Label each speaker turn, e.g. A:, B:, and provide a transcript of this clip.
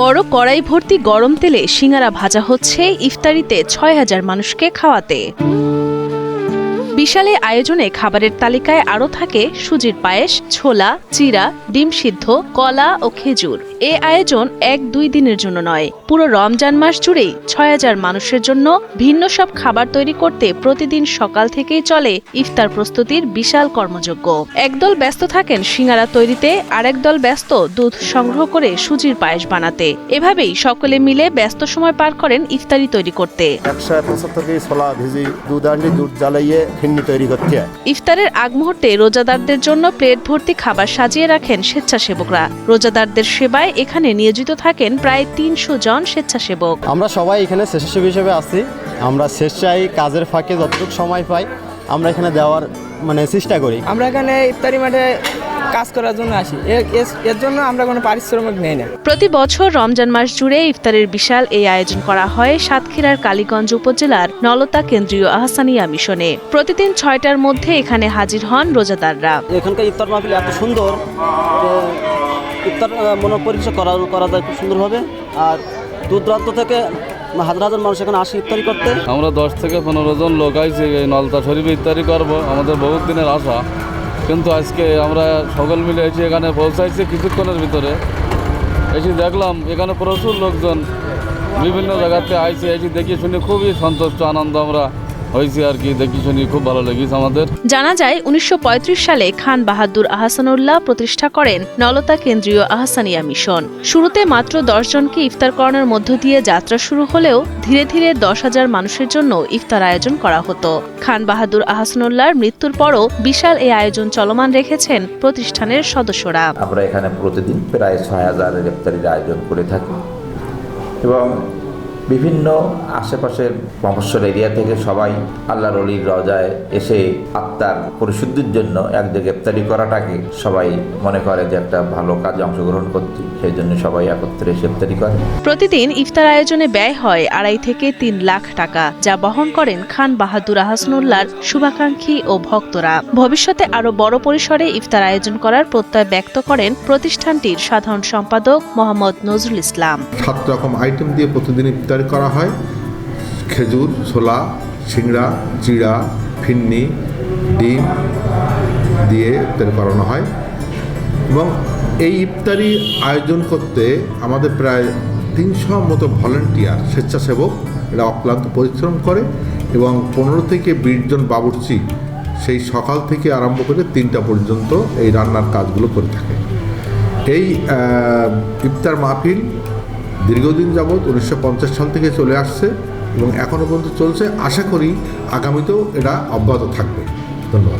A: বড় কড়াই ভর্তি গরম তেলে সিঙ্গারা ভাজা হচ্ছে ইফতারিতে ছয় হাজার মানুষকে খাওয়াতে। বিশালে আয়োজনে খাবারের তালিকায় আরও থাকে সুজির পায়েস, ছোলা, চিরা, ডিম সিদ্ধ, কলা ও খেজুর। এ আয়োজন এক দুই দিনের জন্য নয়। পুরো রমজান মাস জুড়েই ছয় হাজার মানুষের জন্য ভিন্ন সব খাবার তৈরি করতে প্রতিদিন সকাল থেকেই চলে ইফতার প্রস্তুতির বিশাল কর্মযজ্ঞ। একদল ব্যস্ত থাকেন সিঙ্গারা তৈরিতে আরেক দল ব্যস্ত দুধ সংগ্রহ করে সুজির পায়েস বানাতে। এভাবেই সকলে মিলে ব্যস্ত সময় পার করেন ইফতারি তৈরি করতে। ইফতারের আগ মুহূর্তে রোজাদারদের জন্য প্লেট ভর্তি খাবার সাজিয়ে রাখেন স্বেচ্ছাসেবকরা। রোজাদারদের সেবায় এখানে নিয়োজিত থাকেন প্রায় তিনশো জন স্বেচ্ছাসেবক।
B: আমরা সবাই এখানে স্বেচ্ছাসেবী হিসেবে আছি। আমরা স্বেচ্ছায় কাজের ফাঁকে যতটুকু সময় পাই আমরা এখানে দেওয়ার মানে চেষ্টা করি।
C: আমরা এখানে ইফতারি মাঠে কাজ করার জন্য আসি। এর জন্য আমরা কোনো পারিশ্রমিক নেই না।
A: প্রতি বছর রমজান মাস জুড়ে ইফতারের বিশাল এই আয়োজন করা হয় সাতক্ষীরার কালীগঞ্জ উপজেলার নলতা কেন্দ্রীয় আহসানিয়া মিশনে। প্রতিদিন ছয়টার মধ্যে এখানে হাজির হন রোজাদাররা।
D: এখানকার ইফতার মাহফিল এত সুন্দর ইফতার মনে পরিচয় করা করা যায় খুব সুন্দরভাবে। আর দূর দূরান্ত থেকে হাজার হাজার মানুষ এখানে আসে ইফতারি করতে।
E: আমরা দশ থেকে পনেরো জন লোক আইছি, এই নলতা শরীফে ইত্যাদি করব, আমাদের বহুত দিনের আশা। কিন্তু আজকে আমরা সকল মিলে এসে এখানে পৌঁছাইছি কিছুক্ষণের ভিতরে। এসে দেখলাম এখানে প্রচুর লোকজন বিভিন্ন জায়গাতে আইছে, এসে দেখি শুনে খুবই সন্তুষ্ট, আনন্দ আমরা। হয়েছি আর কি দেখি শুনি খুব ভালো লেগেছে আমাদের।
A: জানা যায় উনিশশো পঁয়ত্রিশ সালে খান বাহাদুর আহসানুল্লাহ প্রতিষ্ঠা করেন নলতা কেন্দ্রীয় আহসানিয়া মিশন। শুরুতে মাত্র দশ জনকে ইফতার করানোর মধ্য দিয়ে যাত্রা শুরু হলেও ধীরে ধীরে দশ হাজার মানুষের জন্য ইফতার আয়োজন করা হতো। খান বাহাদুর আহসানুল্লাহর মৃত্যুর পরও বিশাল এই আয়োজন চলমান রেখেছেন প্রতিষ্ঠানের সদস্যরা।
F: আমরা এখানে প্রতিদিন প্রায় ছয় হাজার ইফতারির আয়োজন করে থাকি। এবং বিভিন্ন আশেপাশের মফস্বল এরিয়া থেকে সবাই আল্লাহর অলির রজায় এসে আত্মার পরিশুদ্ধির জন্য একদিকে গ্রেপ্তারি করাটাকে সবাই মনে করে যে একটা ভালো কাজে অংশগ্রহণ করছি সেই জন্য সবাই একত্রে গ্রেপ্তারি করে।
A: প্রতিদিন ইফতার আয়োজনে ব্যয় হয় আড়াই থেকে তিন লাখ টাকা যা বহন করেন খান বাহাদুর আহসানুল্লাহর শুভাকাঙ্ক্ষী ও ভক্তরা। ভবিষ্যতে আরও বড় পরিসরে ইফতার আয়োজন করার প্রত্যয় ব্যক্ত করেন প্রতিষ্ঠানটির সাধারণ সম্পাদক মোহাম্মদ নজরুল ইসলাম।
G: সাত রকম আইটেম দিয়ে প্রতিদিন ইফতারি করা হয়। খেজুর, ছোলা, সিংড়া, চিড়া, ফিন্নি, ডিম দিয়ে ইফতারি করানো হয়। এবং এই ইফতারি আয়োজন করতে আমাদের প্রায় তিনশো মতো ভলেন্টিয়ার, স্বেচ্ছাসেবক এরা অক্লান্ত পরিশ্রম করে এবং পনেরো থেকে বিশ জন বাবুর্চি সেই সকাল থেকে আরম্ভ করে তিনটা পর্যন্ত এই রান্নার কাজগুলো করে থাকে। এই ইফতার মাহফিল দীর্ঘদিন যাবৎ উনিশশো পঞ্চাশ সাল থেকে চলে আসছে এবং এখনও পর্যন্ত চলছে। আশা করি আগামীতেও এটা অব্যাহত থাকবে। ধন্যবাদ।